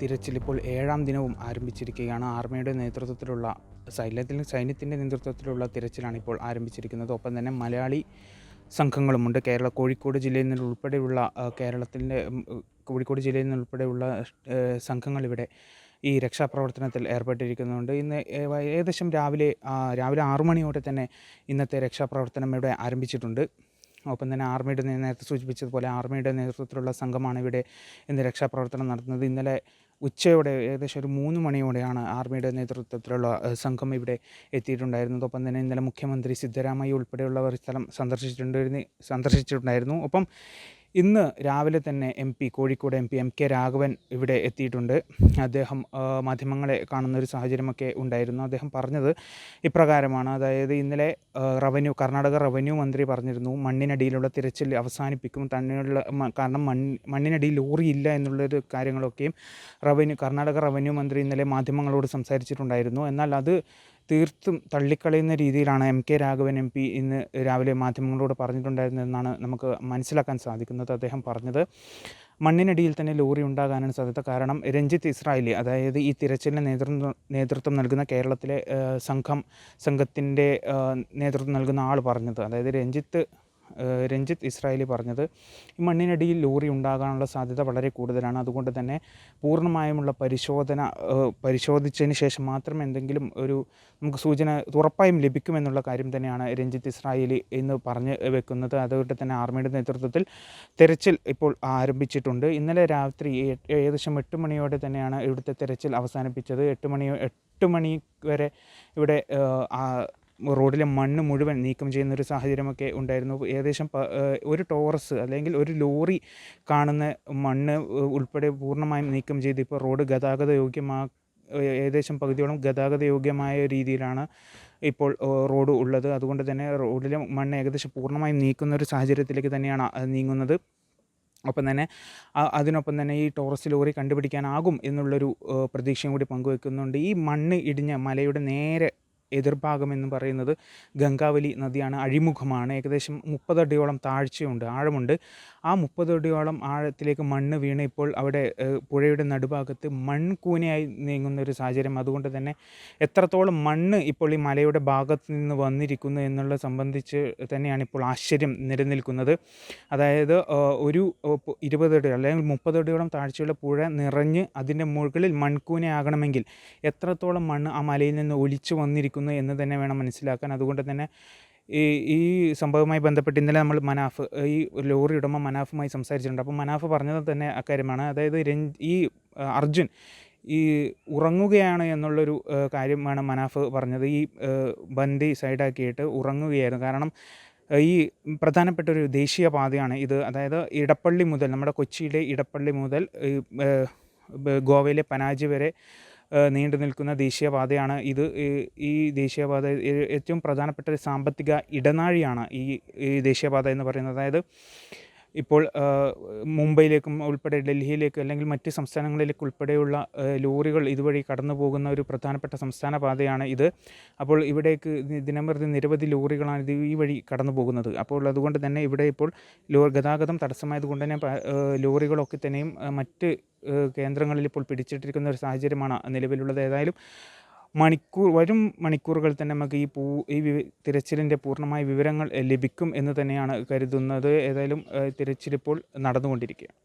തിരച്ചിൽ ഇപ്പോൾ ഏഴാം ദിനവും ആരംഭിച്ചിരിക്കുകയാണ്. ആർമിയുടെ നേതൃത്വത്തിലുള്ള സൈന്യത്തിൽ സൈന്യത്തിന്റെ നേതൃത്വത്തിലുള്ള തിരച്ചിലാണ് ഇപ്പോൾ ആരംഭിച്ചിരിക്കുന്നത്. ഒപ്പം തന്നെ മലയാളി സംഘങ്ങളുമുണ്ട്. കേരള കോഴിക്കോട് ജില്ലയിൽ നിന്ന് ഉൾപ്പെടെയുള്ള കേരളത്തിന്റെ കോഴിക്കോട് ജില്ലയിൽ നിന്ന് ഉൾപ്പെടെയുള്ള സംഘങ്ങൾ ഇവിടെ ഈ രക്ഷാപ്രവർത്തനത്തിൽ ഏർപ്പെട്ടിരിക്കുന്നുണ്ട്. ഇന്ന് ഏകദേശം രാവിലെ രാവിലെ ആറു മണിയോടെ തന്നെ ഇന്നത്തെ രക്ഷാപ്രവർത്തനം ഇവിടെ ആരംഭിച്ചിട്ടുണ്ട്. ഒപ്പം തന്നെ ആർമിയുടെ നേരത്തെ സൂചിപ്പിച്ചതുപോലെ ആർമിയുടെ നേതൃത്വത്തിലുള്ള സംഘമാണ് ഇവിടെ ഇന്ന് രക്ഷാപ്രവർത്തനം നടത്തുന്നത്. ഇന്നലെ ഉച്ചയോടെ ഏകദേശം ഒരു മൂന്ന് മണിയോടെയാണ് ആർമിയുടെ നേതൃത്വത്തിലുള്ള സംഘം ഇവിടെ എത്തിയിട്ടുണ്ടായിരുന്നത്. ഒപ്പം തന്നെ ഇന്നലെ മുഖ്യമന്ത്രി സിദ്ധരാമയ്യ ഉൾപ്പെടെയുള്ളവർ സ്ഥലം സന്ദർശിച്ചിട്ടുണ്ടായിരുന്നു സന്ദർശിച്ചിട്ടുണ്ടായിരുന്നു. ഒപ്പം ഇന്ന് രാവിലെ തന്നെ M P Kozhikode M P M K Raghavan ഇവിടെ എത്തിയിട്ടുണ്ട്. അദ്ദേഹം മാധ്യമങ്ങളെ കാണുന്ന ഒരു സാഹചര്യമൊക്കെ ഉണ്ടായിരുന്നു. അദ്ദേഹം പറഞ്ഞത് ഇപ്രകാരമാണ്. അതായത് ഇന്നലെ റവന്യൂ കർണാടക റവന്യൂ മന്ത്രി പറഞ്ഞിരുന്നു മണ്ണിനടിയിലുള്ള തിരച്ചിൽ അവസാനിപ്പിക്കും. തന്നെയുള്ള കാരണം മണ്ണ് മണ്ണിനടിയിൽ ലോറി ഇല്ല എന്നുള്ളൊരു കാര്യങ്ങളൊക്കെയും റവന്യൂ കർണാടക റവന്യൂ മന്ത്രി ഇന്നലെ മാധ്യമങ്ങളോട് സംസാരിച്ചിട്ടുണ്ടായിരുന്നു. എന്നാൽ അത് തീർത്തും തള്ളിക്കളയുന്ന രീതിയിലാണ് M K Raghavan M P ഇന്ന് രാവിലെ മാധ്യമങ്ങളോട് പറഞ്ഞിട്ടുണ്ടായിരുന്നതെന്നാണ് നമുക്ക് മനസ്സിലാക്കാൻ സാധിക്കുന്നത് അദ്ദേഹം പറഞ്ഞത്. മണ്ണിനടിയിൽ തന്നെ ലോറി ഉണ്ടാകാനാണ് സാധ്യത കാരണം രഞ്ജിത്ത് ഇസ്രായേലി അതായത് ഈ തിരച്ചിലിന് നേതൃത്വം നേതൃത്വം നൽകുന്ന കേരളത്തിലെ സംഘം സംഘത്തിന്റെ നേതൃത്വം നൽകുന്ന ആൾ പറഞ്ഞത്. അതായത് രഞ്ജിത്ത് രഞ്ജിത്ത് ഇസ്രായേലി പറഞ്ഞത് ഈ മണ്ണിനടിയിൽ ലോറി ഉണ്ടാകാനുള്ള സാധ്യത വളരെ കൂടുതലാണ്. അതുകൊണ്ട് തന്നെ പൂർണമായുമുള്ള പരിശോധന പരിശോധിച്ചതിന് ശേഷം മാത്രം എന്തെങ്കിലും ഒരു നമുക്ക് സൂചന ഉറപ്പായും ലഭിക്കുമെന്നുള്ള കാര്യം തന്നെയാണ് രഞ്ജിത്ത് ഇസ്രായേലി എന്ന് പറഞ്ഞ് വെക്കുന്നത്. അതുകൊണ്ട് തന്നെ ആർമിയുടെ നേതൃത്വത്തിൽ തെരച്ചിൽ ഇപ്പോൾ ആരംഭിച്ചിട്ടുണ്ട്. ഇന്നലെ രാത്രി ഏകദേശം എട്ട് മണിയോടെ തന്നെയാണ് ഇവിടുത്തെ തെരച്ചിൽ അവസാനിപ്പിച്ചത്. എട്ട് മണി എട്ട് മണി വരെ ഇവിടെ റോഡിലെ മണ്ണ് മുഴുവൻ നീക്കം ചെയ്യുന്ന ഒരു സാഹചര്യമൊക്കെ ഉണ്ടായിരുന്നു. ഏകദേശം ഒരു ടോറസ് അല്ലെങ്കിൽ ഒരു ലോറി കാണുന്ന മണ്ണ് ഉൾപ്പെടെ പൂർണമായും നീക്കം ചെയ്ത് ഇപ്പോൾ റോഡ് ഗതാഗത യോഗ്യമാ ഏകദേശം പകുതിയോളം ഗതാഗത യോഗ്യമായ രീതിയിലാണ് ഇപ്പോൾ റോഡ് ഉള്ളത്. അതുകൊണ്ട് തന്നെ റോഡിലെ മണ്ണ് ഏകദേശം പൂർണമായും നീക്കുന്ന ഒരു സാഹചര്യത്തിലേക്ക് തന്നെയാണ് നീങ്ങുന്നത്. ഒപ്പം തന്നെ അതിനൊപ്പം തന്നെ ഈ ടോറസ് ലോറി കണ്ടുപിടിക്കാനാകും എന്നുള്ളൊരു പ്രതീക്ഷയും കൂടി പങ്കുവെക്കുന്നുണ്ട്. ഈ മണ്ണ് ഇടിഞ്ഞ മലയുടെ നേരെ എതിർഭാഗം എന്ന് പറയുന്നത് ഗംഗാവലി നദിയാണ്. അഴിമുഖമാണ്. ഏകദേശം മുപ്പതടിയോളം താഴ്ചയുണ്ട് ആഴമുണ്ട്. ആ മുപ്പതടിയോളം ആഴത്തിലേക്ക് മണ്ണ് വീണ് ഇപ്പോൾ അവിടെ പുഴയുടെ നടുഭാഗത്ത് മൺകൂനയായി നീങ്ങുന്ന ഒരു സാഹചര്യം. അതുകൊണ്ട് തന്നെ എത്രത്തോളം മണ്ണ് ഇപ്പോൾ ഈ മലയുടെ ഭാഗത്ത് നിന്ന് വന്നിരിക്കുന്നു എന്നുള്ള സംബന്ധിച്ച് തന്നെയാണ് ഇപ്പോൾ ആശ്ചര്യം നിലനിൽക്കുന്നത്. അതായത് ഒരു ഇരുപതടി അല്ലെങ്കിൽ മുപ്പതടിയോളം താഴ്ചയുള്ള പുഴ നിറഞ്ഞ് അതിന്റെ മുകളിൽ മൺകൂനയാകണമെങ്കിൽ എത്രത്തോളം മണ്ണ് ആ മലയിൽ നിന്ന് ഒലിച്ചു വന്നിരിക്കുന്നു എന്ന് തന്നെ വേണം മനസ്സിലാക്കാൻ. അതുകൊണ്ട് തന്നെ ഈ ഈ സംഭവവുമായി ബന്ധപ്പെട്ട് ഇന്നലെ നമ്മൾ മനാഫ് ഈ ലോറി ഉടമ മനാഫുമായി സംസാരിച്ചിട്ടുണ്ട്. അപ്പോൾ മനാഫ് പറഞ്ഞത് തന്നെ അക്കാര്യമാണ്. അതായത് രഞ്ജ് ഈ അർജുൻ ഈ ഉറങ്ങുകയാണ് എന്നുള്ളൊരു കാര്യമാണ് മനാഫ് പറഞ്ഞത്. ഈ ബന്ദി സൈഡാക്കിയിട്ട് ഉറങ്ങുകയായിരുന്നു. കാരണം ഈ പ്രധാനപ്പെട്ട ഒരു ദേശീയ പാതയാണ് ഇത്. അതായത് ഇടപ്പള്ളി മുതൽ നമ്മുടെ കൊച്ചിയിലെ ഇടപ്പള്ളി മുതൽ ഗോവയിലെ പനാജി വരെ നീണ്ടു നിൽക്കുന്ന ദേശീയപാതയാണ് ഇത്. ഈ- ദേശീയപാത ഏറ്റവും പ്രധാനപ്പെട്ട ഒരു സാമ്പത്തിക ഇടനാഴിയാണ് ഈ ദേശീയപാത എന്ന് പറയുന്നത്. അതായത് ഇപ്പോൾ മുംബൈയിലേക്കും ഉൾപ്പെടെ ഡൽഹിയിലേക്ക് അല്ലെങ്കിൽ മറ്റ് സംസ്ഥാനങ്ങളിലേക്ക് ഉൾപ്പെടെയുള്ള ലോറികൾ ഇതുവഴി കടന്നു പോകുന്ന ഒരു പ്രധാനപ്പെട്ട സംസ്ഥാന പാതയാണ് ഇത്. അപ്പോൾ ഇവിടേക്ക് ദിനംപ്രതി നിരവധി ലോറികളാണ് ഇത് ഈ വഴി കടന്നു പോകുന്നത്. അപ്പോൾ അതുകൊണ്ട് തന്നെ ഇവിടെ ഇപ്പോൾ ലോ ഗതാഗതം തടസ്സമായത് കൊണ്ട് തന്നെ ലോറികളൊക്കെ തന്നെയും മറ്റ് കേന്ദ്രങ്ങളിൽ ഇപ്പോൾ പിടിച്ചിട്ടിരിക്കുന്ന ഒരു സാഹചര്യമാണ് നിലവിലുള്ളത്. ഏതായാലും മണിക്കൂർ വരും മണിക്കൂറുകൾ തന്നെ നമുക്ക് ഈ പൂ ഈ തിരച്ചിലിന്റെ പൂർണമായ വിവരങ്ങൾ ലഭിക്കും എന്ന് തന്നെയാണ് കരുതുന്നത്. ഏതായാലും തിരച്ചിലിപ്പോൾ നടന്നുകൊണ്ടിരിക്കുകയാണ്.